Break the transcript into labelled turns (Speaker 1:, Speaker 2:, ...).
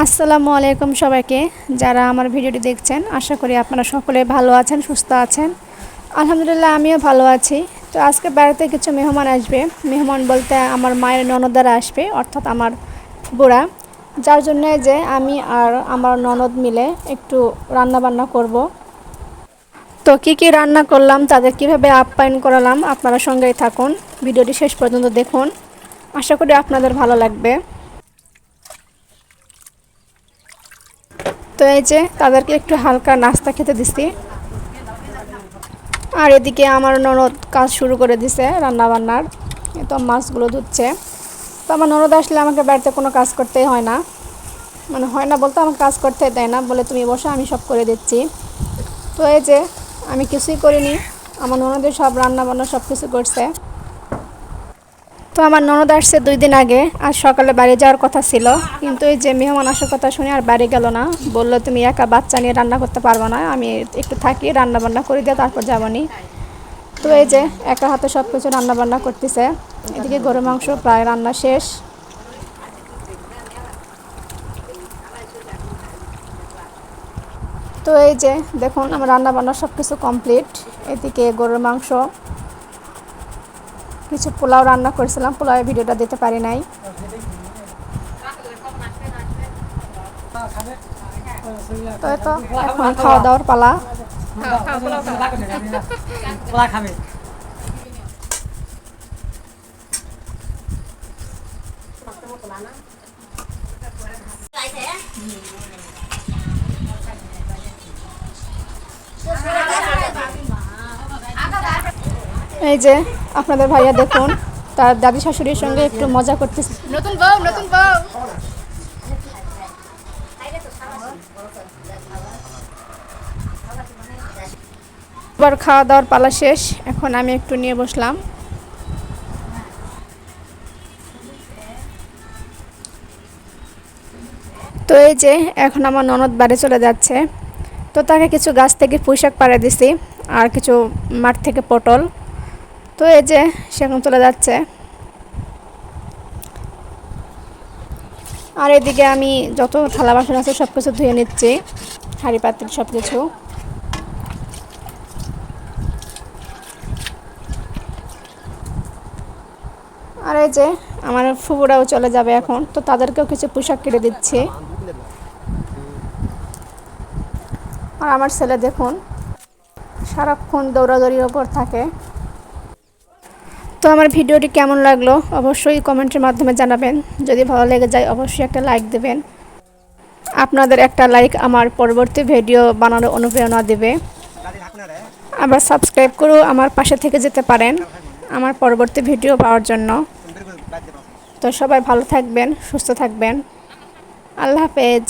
Speaker 1: আসসালামু আলাইকুম সবাইকে, যারা আমার ভিডিওটি দেখছেন, আশা করি আপনারা সকলে ভালো আছেন, সুস্থ আছেন। আলহামদুলিল্লাহ, আমিও ভালো আছি। তো আজকে বাড়িতে কিছু মেহমান আসবে। মেহমান বলতে আমার মায়ের ননদারা আসবে, অর্থাৎ আমার বুড়া। যার জন্য যে আমি আর আমার ননদ মিলে একটু রান্না বান্না করব। তো কী কী রান্না করলাম, তাদের কীভাবে আপ্যায়ন করালাম, আপনারা সঙ্গেই থাকুন। ভিডিওটি শেষ পর্যন্ত দেখুন। আশা করি আপনাদের ভালো লাগবে। তো এই যে তাদেরকে একটু হালকা নাস্তা খেতে দিছি। আর এদিকে আমার ননদ কাজ শুরু করে দিছে রান্না বান্নার তো মাছগুলো ধুচ্ছে। তো আমার ননদ আসলে আমাকে বাড়িতে কোনো কাজ করতেই হয় না। মানে হয় না বলতে আমার কাজ করতে দেয় না, বলে তুমি বসো, আমি সব করে দিচ্ছি। তো এই যে আমি কিছুই করিনি, আমার ননদের সব রান্না বান্না সব কিছু করছে। তো আমার ননদ আসছে দুই দিন আগে, আর সকালে বাড়ি যাওয়ার কথা ছিল। কিন্তু এই যে মেহমান আসার কথা শুনে আর বাড়ি গেল না। বলল, তুমি একা বাচ্চা নিয়ে রান্না করতে পারব না। আমি একটু থাকি রান্না বান্না করে, দিয়ে তারপর যাব নি। তো এই যে একা হাতে সব কিছু রান্না বান্না করতেছে। এদিকে গরু মাংস প্রায় রান্না শেষ। তো এই যে দেখুন, আমার রান্না বান্না সব কিছু কমপ্লিট। এদিকে গরুর মাংস কিছু পোলাও রান্না করেছিলাম পোলাওয়ের ভিডিওটা দিতে পারি নাই। তো তো এখন খাওয়া দাওয়ার পালা।
Speaker 2: খাবে
Speaker 1: এই যে আপনাদের ভাইয়া দেখুন তার দাদি শাশুড়ির সঙ্গে একটু মজা করতেছে।
Speaker 3: নতুন বউ নতুন বউ।
Speaker 1: এবার খাওয়া দাওয়ার পালা শেষ এখন আমি একটু নিয়ে বসলাম। তো এই যে এখন আমার ননদ বাড়ি চলে যাচ্ছে। তো তাকে কিছু গাছ থেকে পোশাক পাড়ে দিছি আর কিছু মাঠ থেকে পটল। তো এই যে সে এখন চলে যাচ্ছে। আর এদিকে আমি যত থালা বাসন আছে সব কিছু ধুয়ে নিচ্ছি হাঁড়ি পাতিল সব কিছু আর এই যে আমার ফুবুরাও চলে যাবে এখন, তো তাদেরকেও কিছু পোশাক কেটে দিচ্ছি। আর আমার ছেলে দেখুন, সারাক্ষণ দৌড়াদৌড়ির ওপর থাকে। তো আমার ভিডিওটি কেমন লাগল অবশ্যই কমেন্টের মাধ্যমে জানাবেন। যদি ভালো লেগে যায় অবশ্যই একটা লাইক দেবেন। আপনাদের একটা লাইক আমার পরবর্তী ভিডিও বানানোর অনুপ্রেরণা দেবে। আবার সাবস্ক্রাইব করেও আমার পাশে থেকে যেতে পারেন আমার পরবর্তী ভিডিও পাওয়ার জন্য। তো সবাই ভালো থাকবেন, সুস্থ থাকবেন। আল্লাহ হাফেজ।